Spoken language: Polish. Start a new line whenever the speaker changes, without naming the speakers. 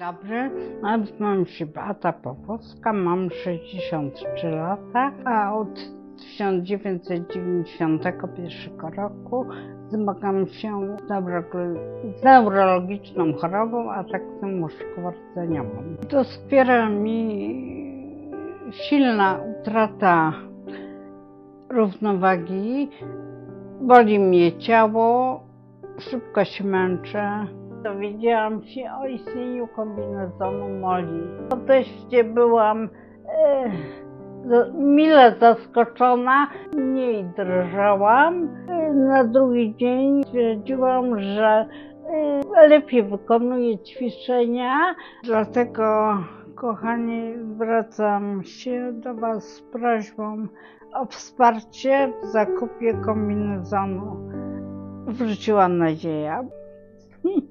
Dobry, nazywam się Beata Popowska, mam 63 lata, a od 1991 roku zmagam się z, z neurologiczną chorobą, a tak mózgowo-rdzeniową. Doskwiera mi silna utrata równowagi, boli mnie ciało, szybko się męczę. Dowiedziałam się o istnieniu kombinezonu Moli. Po teście byłam e, mile zaskoczona, mniej drżałam. E, Na drugi dzień stwierdziłam, że e, lepiej wykonuję ćwiczenia, dlatego kochani zwracam się do Was z prośbą o wsparcie w zakupie kombinezonu. Wróciła nadzieja.